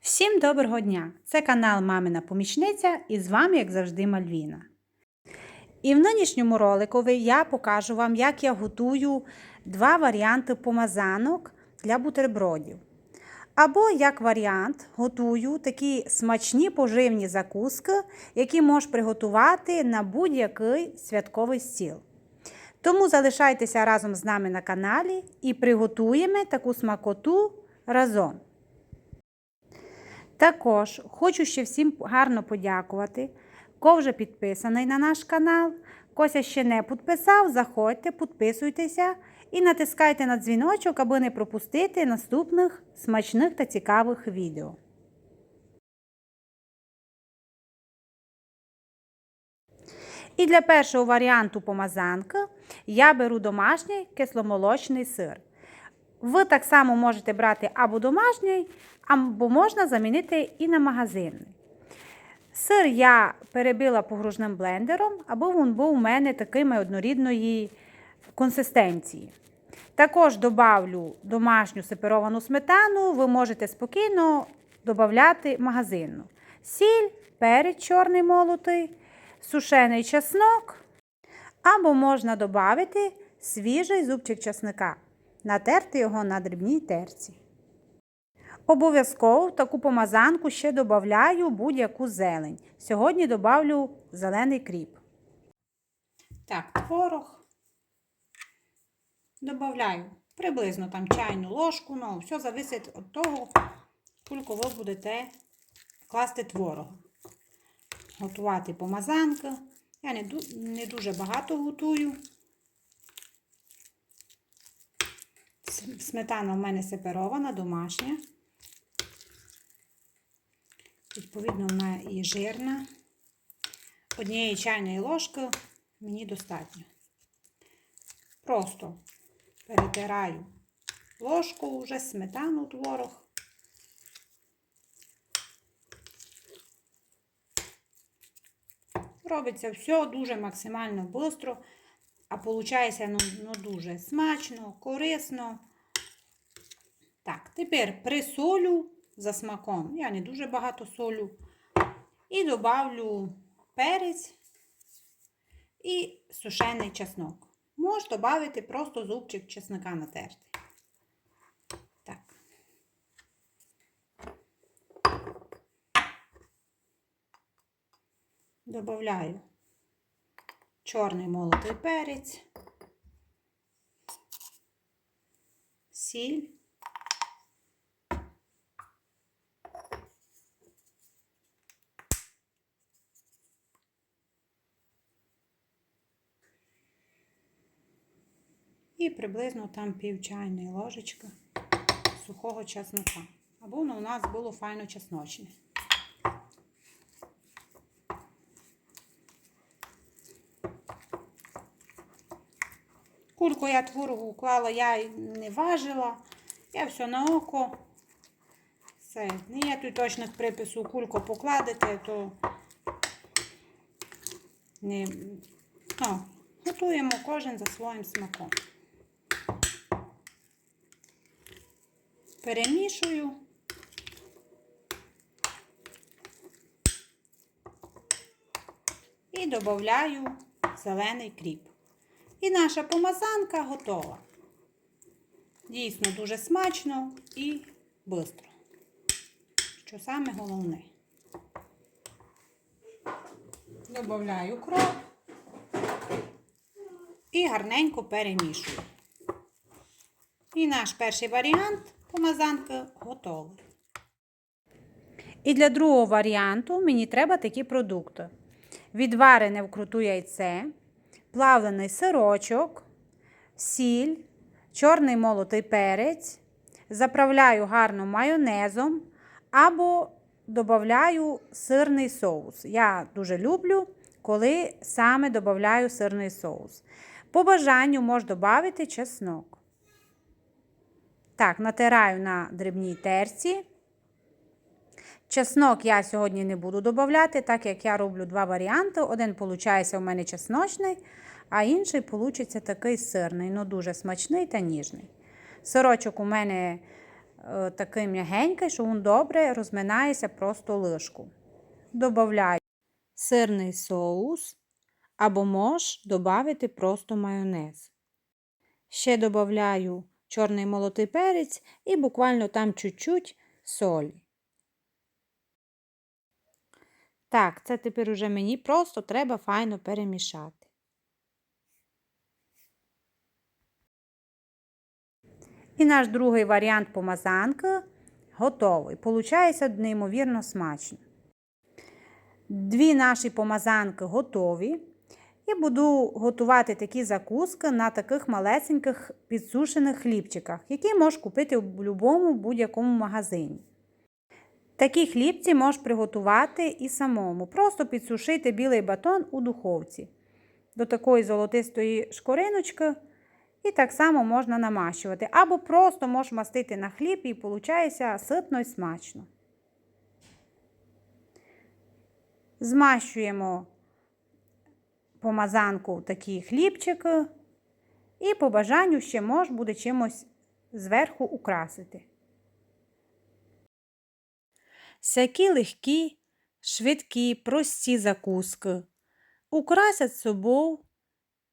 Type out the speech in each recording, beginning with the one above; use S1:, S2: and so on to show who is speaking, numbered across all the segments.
S1: Всім доброго дня! Це канал Мамина Помічниця і з вами, як завжди, Мальвіна. І в нинішньому ролику я покажу вам, як я готую два варіанти помазанок для бутербродів. Або, як варіант, готую такі смачні поживні закуски, які можеш приготувати на будь-який святковий стіл. Тому залишайтеся разом з нами на каналі і приготуємо таку смакоту разом. Також хочу ще всім гарно подякувати, хто вже підписаний на наш канал. Кося ще не підписав, заходьте, підписуйтеся і натискайте на дзвіночок, аби не пропустити наступних смачних та цікавих відео. І для першого варіанту помазанки я беру домашній кисломолочний сир. Ви так само можете брати або домашній, або можна замінити і на магазинний. Сир я перебила погружним блендером, аби він був у мене такими однорідної консистенції. Також добавлю домашню сепаровану сметану, ви можете спокійно додати магазинну. Сіль, перець чорний молотий, сушений чеснок, або можна додати свіжий зубчик чесника, натерти його на дрібній терці. Обов'язково в таку помазанку ще додаю будь-яку зелень. Сьогодні додавлю зелений кріп. Так, творог. Добавляю приблизно там чайну ложку, ну, все зависить від того, скільки ви будете класти творог. Готувати помазанки. Я не дуже багато готую. Сметана в мене сеперована, домашня. Відповідно, вона і жирна. Однієї чайної ложки мені достатньо. Просто перетираю ложку вже сметану творог. Робиться все дуже максимально швидко, а виходить ну, ну, дуже смачно, корисно. Так, тепер присолю за смаком. Я не дуже багато солю. І добавлю перець і сушений чеснок. Можеш додати просто зубчик чесника натертий. Так. Добавляю чорний молотий перець, сіль. І приблизно там пів чайної ложечки сухого чеснока. Або воно у нас було файно чесночне. Кульку я творогу уклала, я не важила. Я все на око. Все. Не є тут точних припису, кульку покладете, то не... Ну, готуємо кожен за своїм смаком. Перемішую. І додаю зелений кріп. І наша помазанка готова. Дійсно дуже смачно і швидко. Що саме головне. Добавляю кров і гарненько перемішую. І наш перший варіант помазанки готовий. І для другого варіанту мені треба такі продукти: відварене вкруту яйце, плавлений сирочок, сіль, чорний молотий перець. Заправляю гарно майонезом або додаю сирний соус. Я дуже люблю, коли саме додаю сирний соус. По бажанню можна додати чеснок. Так, натираю на дрібній терці. Чеснок я сьогодні не буду додати, так як я роблю два варіанти. Один, виходить, у мене чесночний, а інший виходить такий сирний, ну дуже смачний та ніжний. Сирочок у мене е, такий м'ягенький, що він добре розминається просто лишку. Добавляю сирний соус або можеш додати просто майонез. Ще додаю чорний молотий перець і буквально там чуть-чуть солі. Так, це тепер уже мені просто треба файно перемішати. І наш другий варіант помазанки готовий. Получається неймовірно смачно. Дві наші помазанки готові. І буду готувати такі закуски на таких малесеньких підсушених хлібчиках, які можеш купити в будь-якому будь-якому магазині. Такі хлібці можеш приготувати і самому. Просто підсушити білий батон у духовці до такої золотистої шкориночки. І так само можна намащувати. Або просто можеш мастити на хліб і виходить ситно і смачно. Змащуємо помазанку в такі хлібчики. І по бажанню ще можеш буде чимось зверху украсити. Всякі легкі, швидкі, прості закуски украсять собою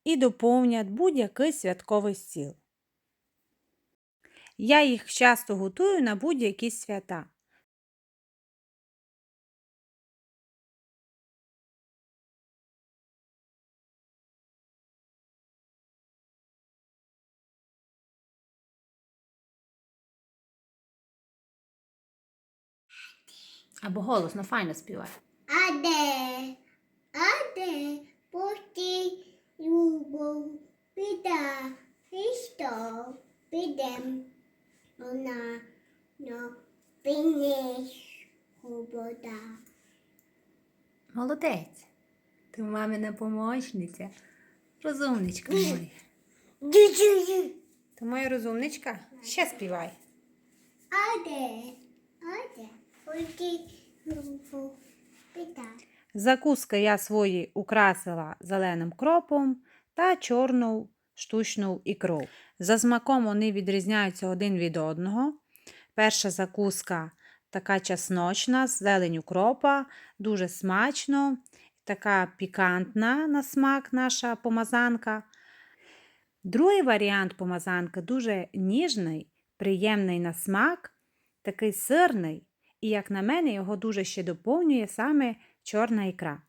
S1: і доповнять будь-який святковий стіл. Я їх часто готую на будь-які свята. Або голосно, файно співай.
S2: Аде, аде, пусти любов, біда, Христо, підем, вона, но, пінеш, хобота.
S1: Молодець. Ти мамина помощниця. Розумничка моя. Ти моя розумничка? Ще співай.
S2: Аде, аде, пусти любов, біда.
S1: Закуски я свої украсила зеленим кропом та чорну штучну ікру. За смаком вони відрізняються один від одного. Перша закуска така чесночна, з зеленю кропа, дуже смачно, така пікантна на смак наша помазанка. Другий варіант помазанки дуже ніжний, приємний на смак, такий сирний, і, як на мене, його дуже ще доповнює саме чорна ікра.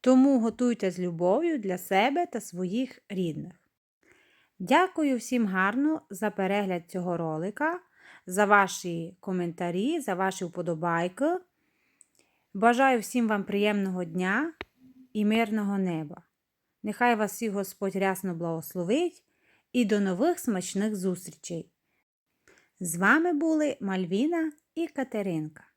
S1: Тому готуйте з любов'ю для себе та своїх рідних. Дякую всім гарно за перегляд цього ролика, за ваші коментарі, за ваші вподобайки. Бажаю всім вам приємного дня і мирного неба. Нехай вас всіх Господь рясно благословить і до нових смачних зустрічей. З вами були Мальвіна і Катеринка.